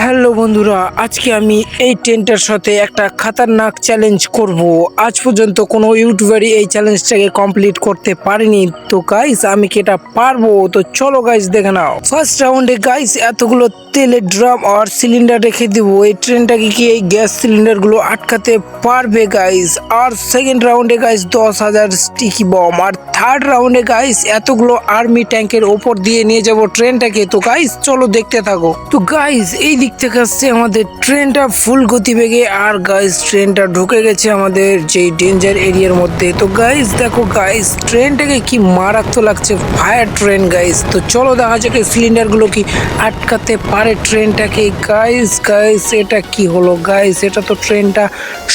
Hello বন্ধুরা, আজকে আমি এই ট্রেনটার সাথে একটা খাতারনাক চ্যালেঞ্জ করব। আজ পর্যন্ত কোনো ইউটিউবারই এই চ্যালেঞ্জটাকে কমপ্লিট করতে পারেনি। তো গাইস আমি কি এটা পারব? তো চলো গাইস দেখে নাও। ফার্স্ট রাউন্ডে গাইস এতগুলো তেলের ড্রাম আর সিলিন্ডার রেখে দিব। এই ট্রেনটাকে কি এই গ্যাস সিলিন্ডারগুলো আটকাতে পারবে গাইস আর সেকেন্ড রাউন্ডে গাইস দশ হাজার স্টিকি বম আর থার্ড রাউন্ডে গাইস এতগুলো আর্মি ট্যাঙ্কের ওপর দিয়ে নিয়ে যাব ট্রেনটাকে তো গাইস চলো দেখতে থাকো। তো গাইস এই দিক থেকে আসছে আমাদের ট্রেনটা ফুল গতিবেগে। আর গাইস ট্রেনটা ঢুকে গেছে আমাদের যে ডেঞ্জার এরিয়ার মধ্যে। তো গাইস দেখো গাইস ট্রেনটাকে কি মারাত্মক লাগছে। ফায়ার ট্রেন গাইস তো চলো দেখা যাক সিলিন্ডারগুলো কি আটকাতে পারে ট্রেনটাকে। গাইস গাইস এটা কি হলো? গাইস এটা তো ট্রেনটা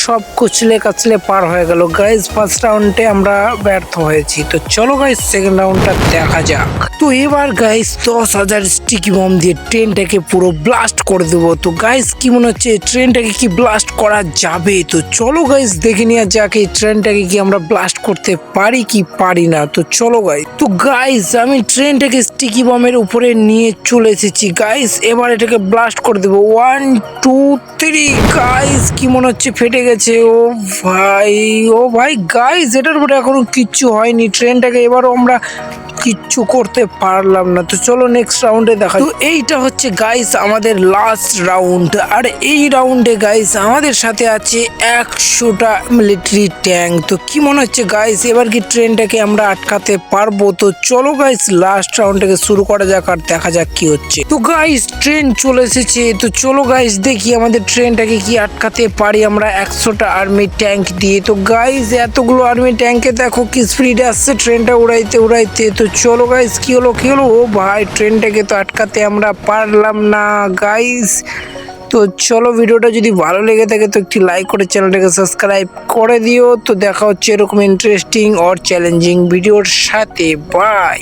সব কুচলে কাচলে পার হয়ে গেল। গাইস ফার্স্ট রাউন্ডে আমরা ব্যর্থ হয়েছি। তো চলো গাইস সেকেন্ড রাউন্ডটা দেখা যাক। তো এবার গাইস দশ হাজার স্টিকি বম দিয়ে ট্রেনটাকে পুরো ব্লাস্ট করে দেবো। তো গাইস কি মনে হচ্ছে, এই ট্রেনটাকে কি ব্লাস্ট করা যাবে? তো চলো গাইস দেখে নেওয়া যাক এই ট্রেনটাকে কি আমরা ব্লাস্ট করতে পারি কি পারি না। তো চলো গাইস তো গাইস আমি ট্রেনটাকে স্টিকি বমের উপরে নিয়ে চলে এসেছি। গাইস এবার এটাকে ব্লাস্ট করে দেবো। ওয়ান টু থ্রি গাইস কি মনে হচ্ছে, ফেটে গেছে? ও ভাই ও ভাই গাইস এটার উপরে এখনও কিচ্ছু হয়নি। ট্রেনটাকে এবারও আমরা কিচ্ছু করতে পারলাম না। তো চলো নেক্সট রাউন্ডে দেখা তো এইটা হচ্ছে গাইস আমাদের লাস্ট রাউন্ড আর এই রাউন্ডে গাইস আমাদের সাথে আছে একশোটা মিলিটারি ট্যাঙ্ক তো কি মনে হচ্ছে গাইস এবার কি ট্রেনটাকে আমরা আটকাতে পারব? তো চলো গাইস লাস্ট রাউন্ডটাকে শুরু করা যাক আর দেখা যাক কি হচ্ছে। তো গাইস ট্রেন চলে এসেছে। তো চলো গাইস দেখি আমাদের ট্রেনটাকে কি আটকাতে পারি আমরা একশোটা আর্মি ট্যাঙ্ক দিয়ে। তো গাইস এতগুলো আর্মি ট্যাঙ্কে দেখো কি স্পিডে আসছে ট্রেনটা উড়াইতে উড়াইতে। তো চলো গাইস কি হলো কি হলো? ও ভাই, ট্রেনটাকে তো আটকাতে আমরা পারলাম না গাইস তো চলো, ভিডিওটা যদি ভালো লেগে থাকে, তো একটি লাইক করে চ্যানেলটাকে সাবস্ক্রাইব করে দিও। তো দেখা হচ্ছে এরকম ইন্টারেস্টিং অর চ্যালেঞ্জিং ভিডিওর সাথে। বাই